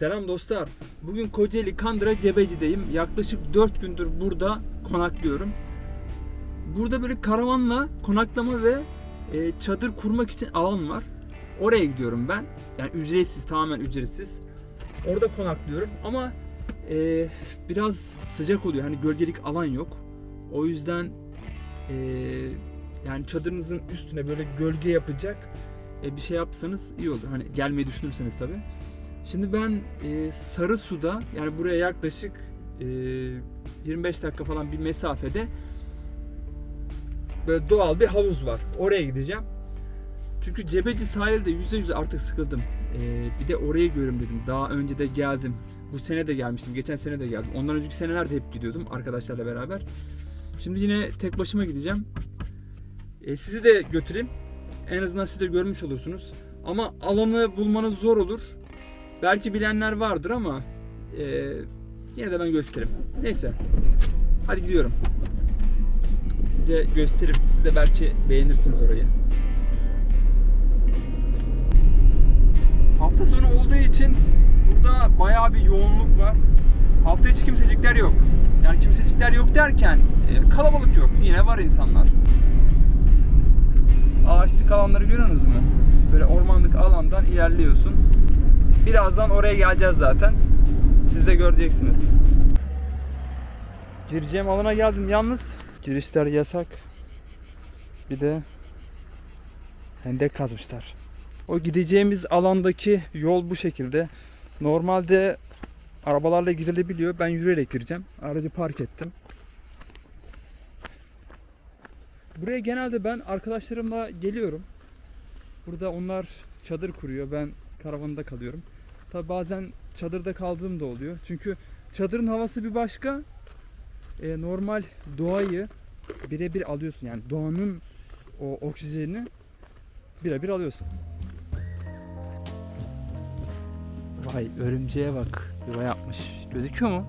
Selam dostlar. Bugün Kocaeli Kandıra Cebeci'deyim. Yaklaşık 4 gündür burada konaklıyorum. Burada böyle karavanla konaklama ve e, çadır kurmak için alan var. Oraya gidiyorum ben. Yani ücretsiz, tamamen ücretsiz. Orada konaklıyorum ama e, biraz sıcak oluyor. Hani gölgelik alan yok. O yüzden e, yani çadırınızın üstüne böyle gölge yapacak e, bir şey yapsanız iyi olur. Hani gelmeyi düşünürseniz tabii. Şimdi ben e, Sarı Su'da yani buraya yaklaşık e, 25 dakika falan bir mesafede böyle doğal bir havuz var. Oraya gideceğim. Çünkü Cebeci sahilde %100 artık sıkıldım. E, bir de orayı görürüm dedim. Daha önce de geldim. Bu sene de gelmiştim. Geçen sene de geldim. Ondan önceki senelerde hep gidiyordum arkadaşlarla beraber. Şimdi yine tek başıma gideceğim. E, sizi de götüreyim. En azından siz de görmüş olursunuz. Ama alanı bulmanız zor olur. Belki bilenler vardır ama e, yine de ben gösteririm. Neyse. Hadi gidiyorum. Size gösterip siz de belki beğenirsiniz orayı. Hafta sonu olduğu için burada bayağı bir yoğunluk var. Hafta içi kimsecikler yok. Yani kimsecikler yok derken e, kalabalık yok. Yine var insanlar. Ağaçlık alanları görüyorsunuz mu? Böyle ormanlık alandan ilerliyorsun. Birazdan oraya geleceğiz zaten. Siz de göreceksiniz. Gireceğim alana geldim. Yalnız girişler yasak. Bir de hendek kazmışlar. O gideceğimiz alandaki yol bu şekilde. Normalde arabalarla girilebiliyor. Ben yürüyerek gireceğim. Aracı park ettim. Buraya genelde ben arkadaşlarımla geliyorum. Burada onlar çadır kuruyor. Ben karavanda kalıyorum. Tabi bazen çadırda kaldığım da oluyor. Çünkü çadırın havası bir başka. Ee, normal doğayı birebir alıyorsun. Yani doğanın o oksijenini birebir alıyorsun. Vay örümceğe bak. Yuva yapmış. Gözüküyor mu?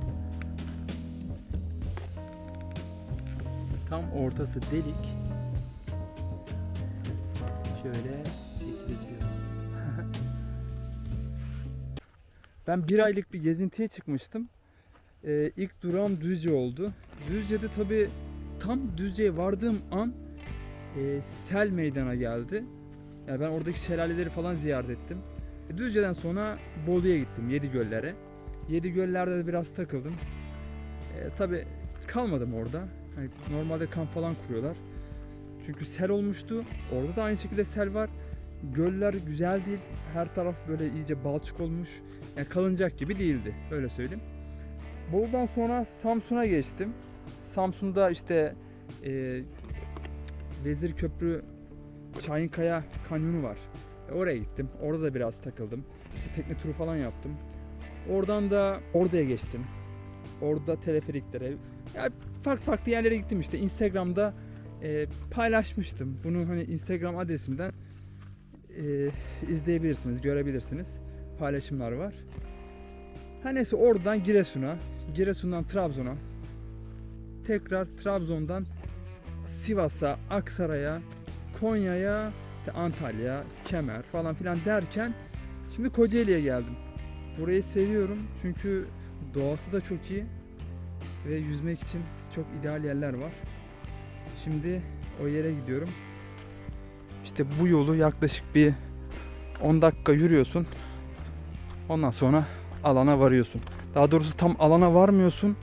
Tam ortası delik. Şöyle ben bir aylık bir gezintiye çıkmıştım. Ee, ilk durağım Düzce oldu. Düzce'de tabi tam Düzce'ye vardığım an e, sel meydana geldi. Yani ben oradaki şelaleleri falan ziyaret ettim. E, Düzce'den sonra Bolu'ya gittim Yedi Göllere. Yedi Göller'de de biraz takıldım. E, tabi kalmadım orada. Hani normalde kamp falan kuruyorlar. Çünkü sel olmuştu. Orada da aynı şekilde sel var. Göller güzel değil. Her taraf böyle iyice balçık olmuş. Yani kalınacak gibi değildi. Öyle söyleyeyim. Bolu'dan sonra Samsun'a geçtim. Samsun'da işte e, Vezir Köprü Şahinkaya Kanyonu var. E, oraya gittim. Orada da biraz takıldım. İşte tekne turu falan yaptım. Oradan da Ordu'ya geçtim. Orada teleferiklere, yani farklı farklı yerlere gittim işte. Instagram'da e, paylaşmıştım. Bunu hani Instagram adresimden e, izleyebilirsiniz, görebilirsiniz. Paylaşımlar var. Her neyse oradan Giresun'a, Giresun'dan Trabzon'a, tekrar Trabzon'dan Sivas'a, Aksaray'a, Konya'ya, Antalya, Kemer falan filan derken şimdi Kocaeli'ye geldim. Burayı seviyorum çünkü doğası da çok iyi ve yüzmek için çok ideal yerler var. Şimdi o yere gidiyorum. İşte bu yolu yaklaşık bir 10 dakika yürüyorsun. Ondan sonra alana varıyorsun. Daha doğrusu tam alana varmıyorsun.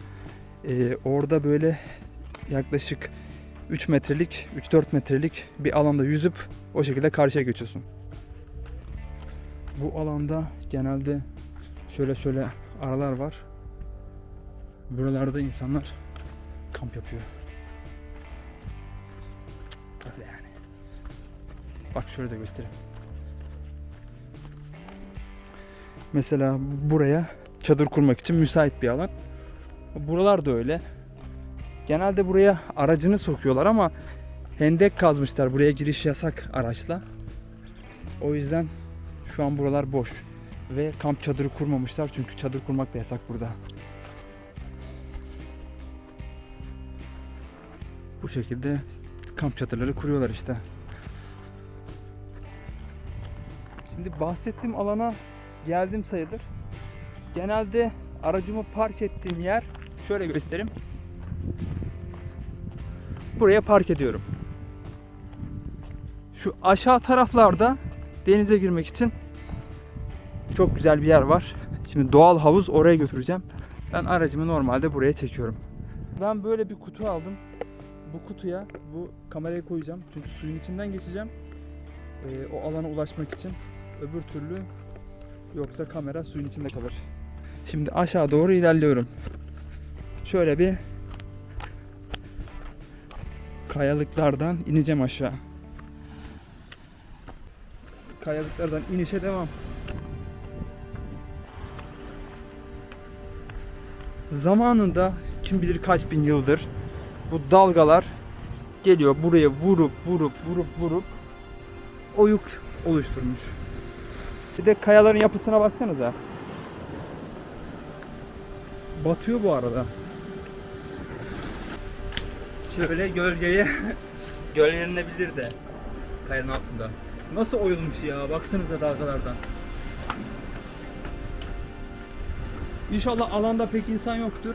Ee, orada böyle yaklaşık 3 metrelik, 3-4 metrelik bir alanda yüzüp o şekilde karşıya geçiyorsun. Bu alanda genelde şöyle şöyle aralar var. Buralarda insanlar kamp yapıyor. Böyle. Bak şöyle de göstereyim. Mesela buraya çadır kurmak için müsait bir alan. Buralar da öyle. Genelde buraya aracını sokuyorlar ama hendek kazmışlar. Buraya giriş yasak araçla. O yüzden şu an buralar boş. Ve kamp çadırı kurmamışlar çünkü çadır kurmak da yasak burada. Bu şekilde kamp çadırları kuruyorlar işte. Şimdi bahsettiğim alana geldim sayılır. genelde aracımı park ettiğim yer şöyle göstereyim. Buraya park ediyorum. Şu aşağı taraflarda denize girmek için çok güzel bir yer var. Şimdi doğal havuz oraya götüreceğim. Ben aracımı normalde buraya çekiyorum. Ben böyle bir kutu aldım. Bu kutuya bu kamerayı koyacağım. Çünkü suyun içinden geçeceğim. Ee, o alana ulaşmak için. Öbür türlü yoksa kamera suyun içinde kalır. Şimdi aşağı doğru ilerliyorum. Şöyle bir kayalıklardan ineceğim aşağı. Kayalıklardan inişe devam. Zamanında kim bilir kaç bin yıldır bu dalgalar geliyor buraya vurup vurup vurup vurup oyuk oluşturmuş. Bir de kayaların yapısına baksanıza. Batıyor bu arada. Şöyle gölgeye gölgelenebilir de kayanın altında. Nasıl oyulmuş ya baksanıza dalgalardan. İnşallah alanda pek insan yoktur.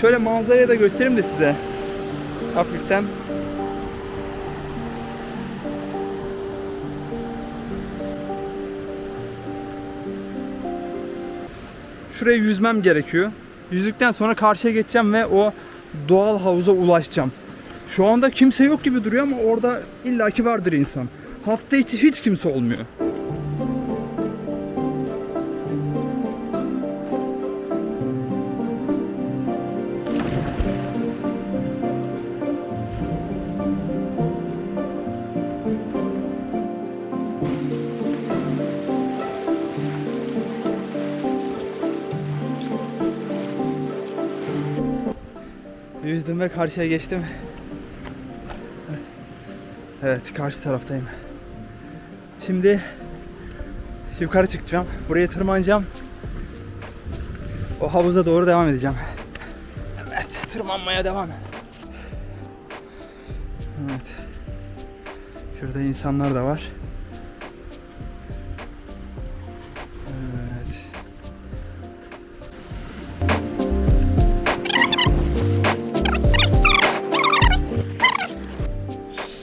Şöyle manzarayı da göstereyim de size. Hafiften. Şuraya yüzmem gerekiyor. Yüzdükten sonra karşıya geçeceğim ve o doğal havuza ulaşacağım. Şu anda kimse yok gibi duruyor ama orada illaki vardır insan. Hafta içi hiç kimse olmuyor. Yüzdüm ve karşıya geçtim. Evet, karşı taraftayım. Şimdi yukarı çıkacağım. Buraya tırmanacağım. O havuza doğru devam edeceğim. Evet, tırmanmaya devam. Evet. Şurada insanlar da var.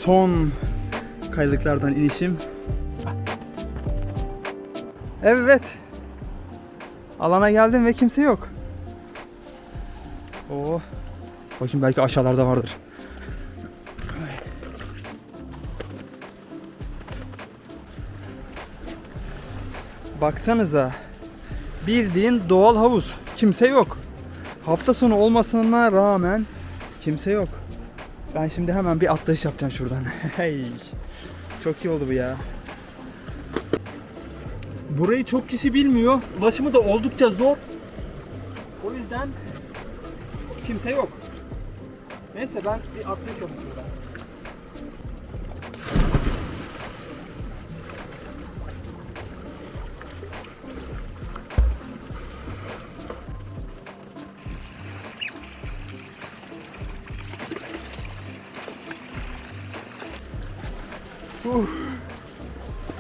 Son kayalıklardan inişim. Evet. Alana geldim ve kimse yok. Oo. Bakayım belki aşağılarda vardır. Baksanıza. Bildiğin doğal havuz. Kimse yok. Hafta sonu olmasına rağmen kimse yok. Ben şimdi hemen bir atlayış yapacağım şuradan. Hey. Çok iyi oldu bu ya. Burayı çok kişi bilmiyor. Ulaşımı da oldukça zor. O yüzden kimse yok. Neyse ben bir atlayış yapayım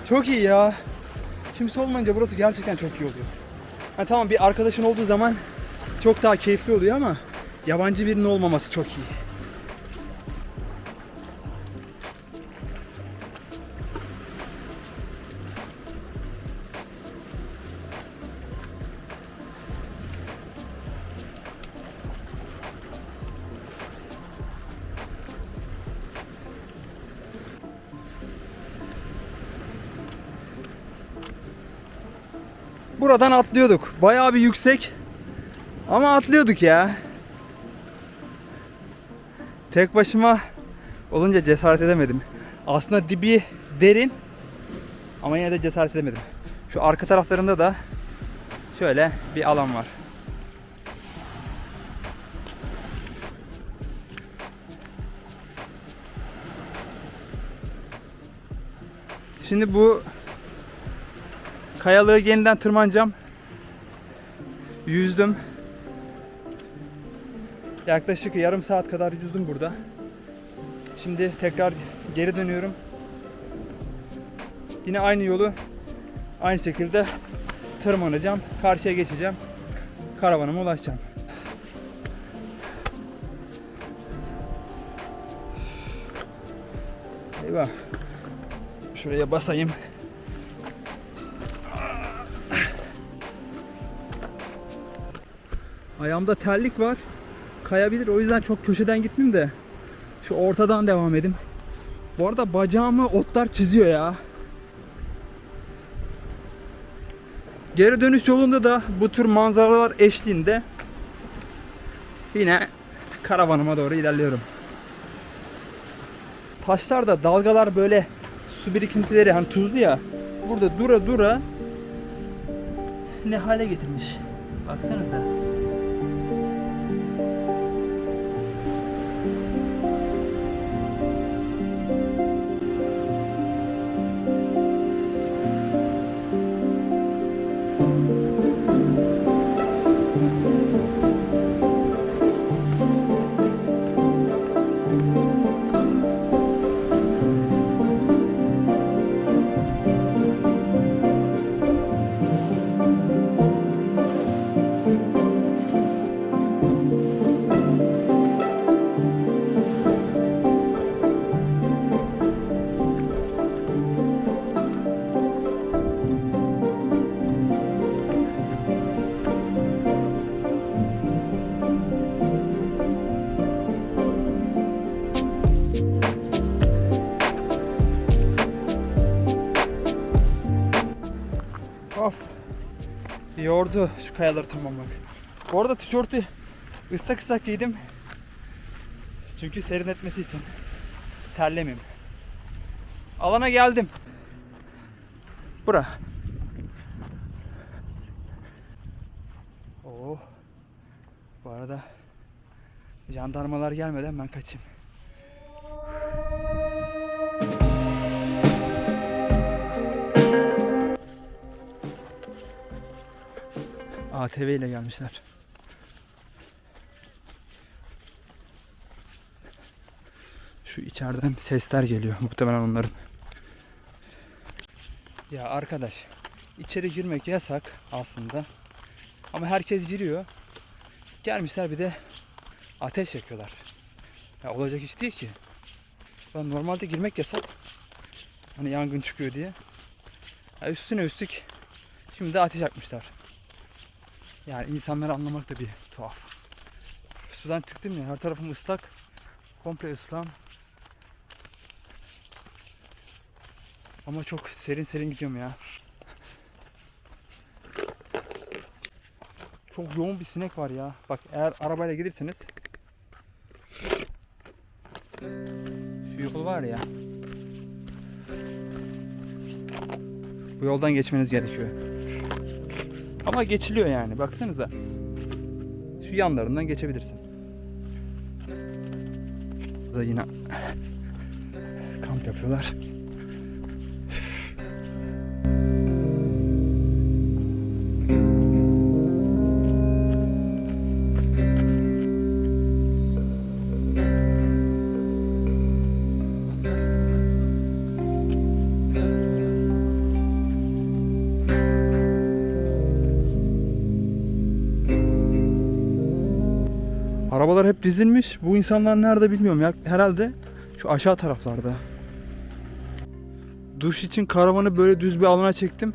Çok iyi ya. Kimse olmayınca burası gerçekten çok iyi oluyor. Ha tamam bir arkadaşın olduğu zaman çok daha keyifli oluyor ama yabancı birinin olmaması çok iyi. Buradan atlıyorduk. Bayağı bir yüksek. Ama atlıyorduk ya. Tek başıma olunca cesaret edemedim. Aslında dibi derin ama yine de cesaret edemedim. Şu arka taraflarında da şöyle bir alan var. Şimdi bu kayalığı yeniden tırmanacağım. Yüzdüm. Yaklaşık yarım saat kadar yüzdüm burada. Şimdi tekrar geri dönüyorum. Yine aynı yolu aynı şekilde tırmanacağım. Karşıya geçeceğim. Karavanıma ulaşacağım. Eyvah. Şuraya basayım. Ayağımda terlik var. Kayabilir. O yüzden çok köşeden gitmeyeyim de. Şu ortadan devam edeyim. Bu arada bacağımı otlar çiziyor ya. Geri dönüş yolunda da bu tür manzaralar eşliğinde yine karavanıma doğru ilerliyorum. Taşlarda dalgalar böyle su birikintileri hani tuzlu ya. Burada dura dura ne hale getirmiş. Baksanıza. Yordu şu kayaları tırmanmak. Bu arada tişörtü ıslak ıslak giydim. Çünkü serinletmesi için. Terlemeyeyim. Alana geldim. Bura. Oo. Bu arada jandarmalar gelmeden ben kaçayım. ATV ile gelmişler. Şu içeriden sesler geliyor. Muhtemelen onların. Ya arkadaş, içeri girmek yasak aslında. Ama herkes giriyor. Gelmişler bir de ateş yakıyorlar. Ya olacak iş değil ki. Ben normalde girmek yasak. Hani yangın çıkıyor diye. Ya üstüne üstlük şimdi de ateş yakmışlar. Yani insanları anlamak da bir tuhaf. Sudan çıktım ya her tarafım ıslak. Komple ıslan. Ama çok serin serin gidiyorum ya. Çok yoğun bir sinek var ya. Bak eğer arabayla giderseniz şu yol var ya. Bu yoldan geçmeniz gerekiyor. Ama geçiliyor yani. Baksanıza. Şu yanlarından geçebilirsin. Yine kamp yapıyorlar. Dizilmiş. Bu insanlar nerede bilmiyorum ya. Herhalde şu aşağı taraflarda. Duş için karavanı böyle düz bir alana çektim.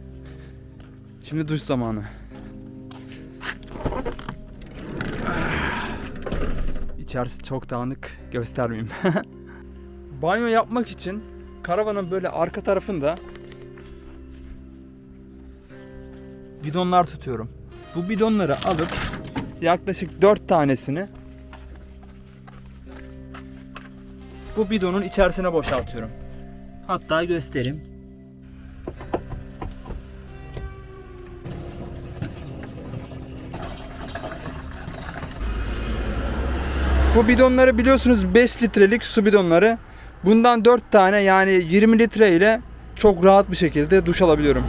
Şimdi duş zamanı. İçerisi çok dağınık. Göstermeyeyim. Banyo yapmak için karavanın böyle arka tarafında bidonlar tutuyorum. Bu bidonları alıp yaklaşık 4 tanesini bu bidonun içerisine boşaltıyorum. Hatta göstereyim. Bu bidonları biliyorsunuz 5 litrelik su bidonları. Bundan 4 tane yani 20 litre ile çok rahat bir şekilde duş alabiliyorum.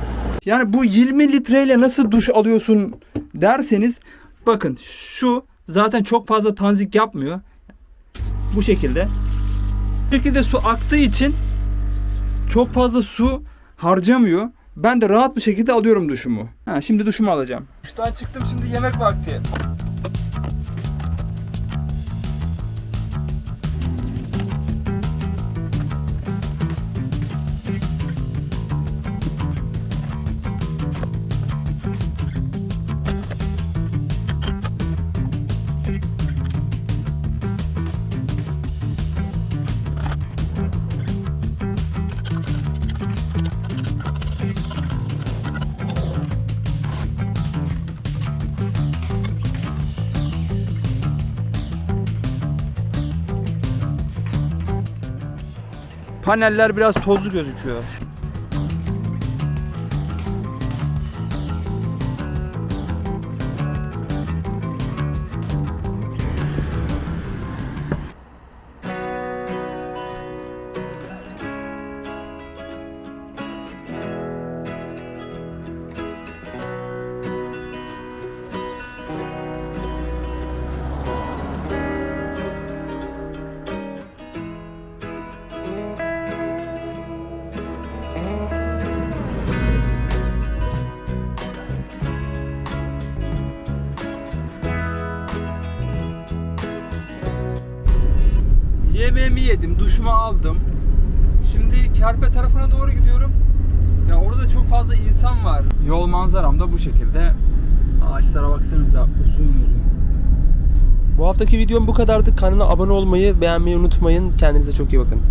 Yani bu 20 litreyle nasıl duş alıyorsun derseniz bakın şu zaten çok fazla tanzik yapmıyor. Bu şekilde. Şekilde su aktığı için çok fazla su harcamıyor. Ben de rahat bir şekilde alıyorum duşumu. Ha, şimdi duşumu alacağım. Duştan çıktım şimdi yemek vakti. Paneller biraz tozlu gözüküyor. Yemeğimi yedim, duşumu aldım. Şimdi Kerpe tarafına doğru gidiyorum. Ya orada çok fazla insan var. Yol manzaram da bu şekilde. Ağaçlara baksanıza uzun uzun. Bu haftaki videom bu kadardı. Kanala abone olmayı, beğenmeyi unutmayın. Kendinize çok iyi bakın.